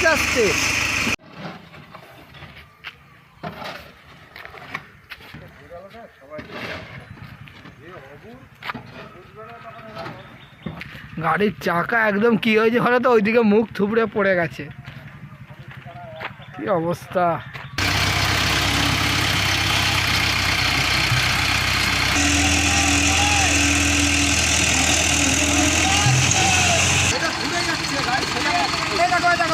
আস্তে আস্তে। গাড়ির চাকা একদম কি হয়েছে হলে তো? ওইদিকে মুখ থুবড়ে পড়ে গেছে। কি অবস্থা?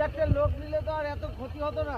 না লোক নিলে তো আর এত ক্ষতি হতো না।